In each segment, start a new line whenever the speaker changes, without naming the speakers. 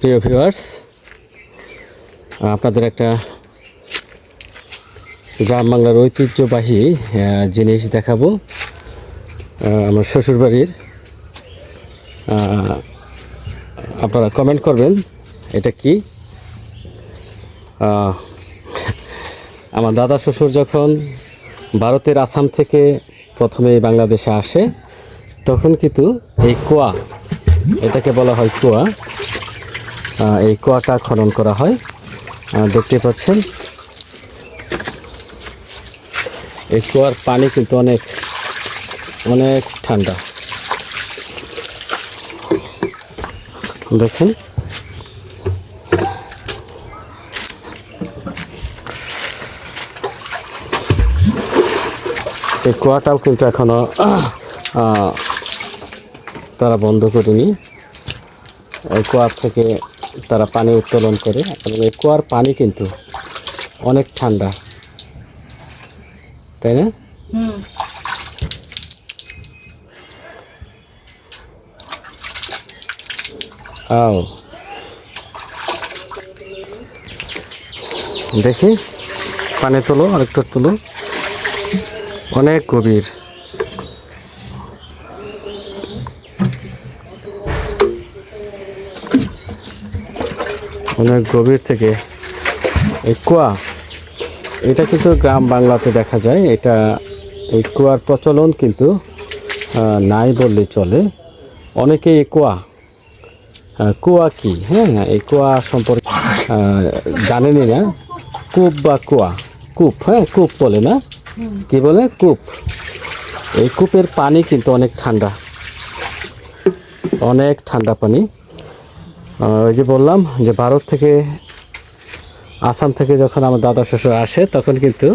প্রিয় ভিউয়ার্স, আপনাদের একটা গ্রাম বাংলার ঐতিহ্যবাহী জিনিস দেখাবো। আমার শ্বশুরবাড়ির আপনারা কমেন্ট করবেন, এটা কি? আমার দাদা শ্বশুর যখন ভারতের আসাম থেকে প্রথমে বাংলাদেশে আসে, তখন কিন্তু এই কুয়া এটাকে বলা হয় কুয়া। এই কুয়াটা খনন করা হয়। দেখতে পাচ্ছেন। এই কুয়ার পানি কিন্তু অনেক অনেক ঠান্ডা। দেখেন। এই কুয়াটাও কিন্তু এখনও আহ, তারা বন্ধ করেনি এই কুয়ার থেকে তারা পানি উত্তোলন করে এবং এই কুয়ার পানি কিন্তু অনেক ঠান্ডা। তাই না? আও। দেখি পানি তোলো আরেকটু তোলো। অনেক গভীর। অনেক গভীর থেকে। এই কুয়া এটা কিন্তু গ্রাম বাংলাতে দেখা যায়। এটা এই কুয়ার প্রচলন কিন্তু নাই বললে চলে। অনেকে এই কুয়া কুয়া কি? হ্যাঁ এই কুয়া সম্পর্কে আহ, জানেনই না। কূপ বা কুয়া কূপ হ্যাঁ কূপ বলে না? কি বলে? কূপ। এই কূপের পানি কিন্তু অনেক ঠান্ডা। অনেক ঠান্ডা পানি। ওই যে বললাম যে ভারত থেকে আসাম থেকে যখন আমার দাদা শ্বশুর আসে তখন কিন্তু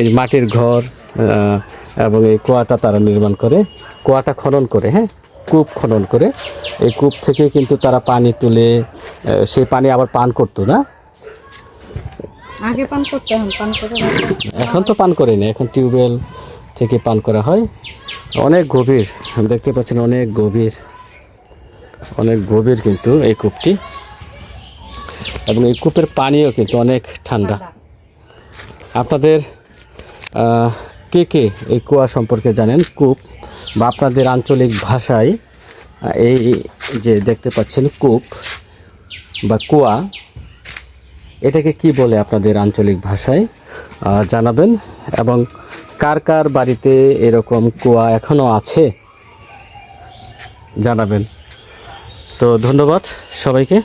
এই মাটির ঘর এবং এই কুয়াটা তারা নির্মাণ করে কুয়াটা খনন করে হ্যাঁ কূপ খনন করে। এই কূপ থেকে কিন্তু তারা পানি তুলে সেই পানি আবার পান করতো না?
আগে পান করতে পান করে
এখন তো পান করে না এখন টিউবওয়েল থেকে পান করা হয়। অনেক গভীর দেখতে পাচ্ছেন অনেক গভীর। অনেক গভীর কিন্তু এই কূপটি। এবং এই কূপের পানিও কিন্তু অনেক ঠান্ডা। আপনাদের কে কে এই কুয়া সম্পর্কে জানেন? কূপ বা আপনাদের আঞ্চলিক ভাষায় এই যে দেখতে পাচ্ছেন কূপ বা কুয়া, এটাকে কি বলে আপনাদের আঞ্চলিক ভাষায় জানাবেন? এবং কার কার বাড়িতে এরকম কুয়া এখনও আছে? জানাবেন। তো ধন্যবাদ সবাইকে।